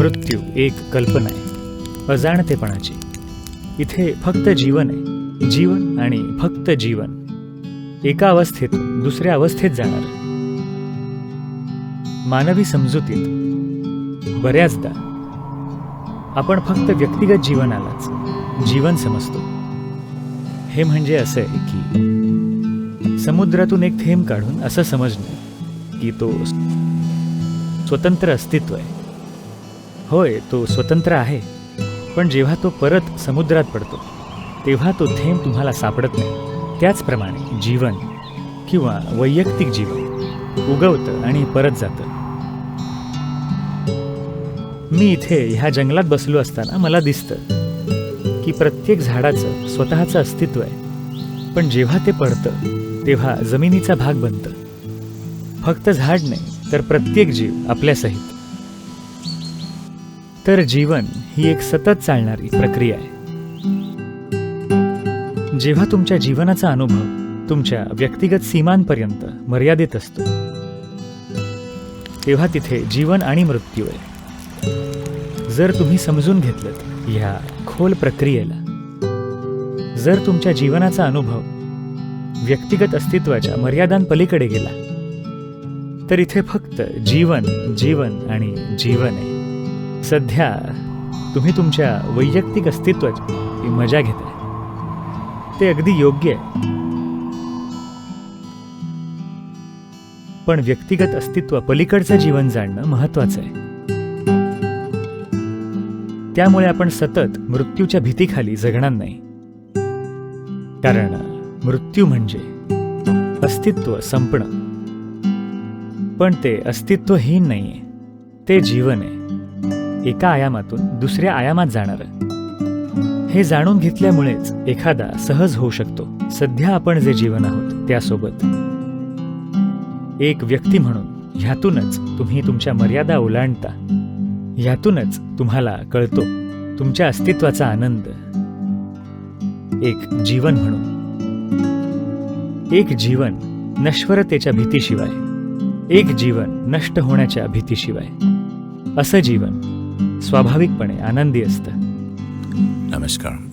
मृत्यू एक कल्पना आहे. अजाणतेपणाची. इथे फक्त जीवन आहे. जीवन आणि फक्त जीवन. एका अवस्थेत दुसऱ्या अवस्थेत जाणार. मानवी समजुतीत बऱ्याचदा आपण फक्त व्यक्तिगत जीवनालाच जीवन समजतो. हे म्हणजे असं आहे की समुद्रातून एक थेंब काढून असं समजणं की तो स्वतंत्र अस्तित्व आहे. होय तो स्वतंत्र आहे. पण जेव्हा तो परत समुद्रात पडतो तेव्हा तो थेंब तुम्हाला सापडत नाही. त्याचप्रमाणे जीवन किंवा वैयक्तिक जीवन उगवतं आणि परत जातं. मी इथे ह्या जंगलात बसलो असताना मला दिसतं की प्रत्येक झाडाचं स्वतःचं अस्तित्व आहे. पण जेव्हा ते पडतं तेव्हा जमिनीचा भाग बनतं. फक्त झाड नाही तर प्रत्येक जीव आपल्यासहित तर जीवन ही एक सतत चालणारी प्रक्रिया आहे. जेव्हा तुमच्या जीवनाचा अनुभव तुमच्या व्यक्तिगत सीमांपर्यंत मर्यादित असतो तेव्हा तिथे जीवन आणि मृत्यू आहे. जर तुम्ही समजून घेतलं ह्या खोल प्रक्रियेला जर तुमच्या जीवनाचा अनुभव व्यक्तिगत अस्तित्वाच्या मर्यादांपलीकडे गेला तर इथे फक्त जीवन जीवन आणि जीवन आहे. सध्या तुम्ही तुमच्या वैयक्तिक अस्तित्वाची मजा घेताय. ते अगदी योग्य आहे. पण व्यक्तिगत अस्तित्व पलीकडचं जीवन जाणणं महत्वाचं आहे. त्यामुळे आपण सतत मृत्यूच्या भीतीखाली जगणार नाही. कारण मृत्यू म्हणजे अस्तित्व संपणं. पण ते अस्तित्वहीन नाहीये. ते जीवन आहे. एका आयामातून दुसऱ्या आयामात जाणार. हे जाणून घेतल्यामुळेच एखादा सहज होऊ शकतो. सध्या आपण जे जीवन आहोत त्यासोबत. एक व्यक्ती म्हणून ह्यातूनच तुम्ही तुमच्या मर्यादा ओलांडता. ह्यातूनच तुम्हाला कळतो तुमच्या अस्तित्वाचा आनंद. एक जीवन म्हणून. एक जीवन नश्वरतेच्या भीतीशिवाय. एक जीवन नष्ट होण्याच्या भीतीशिवाय. असं जीवन स्वाभाविकपणे आनंदी असतं. नमस्कार.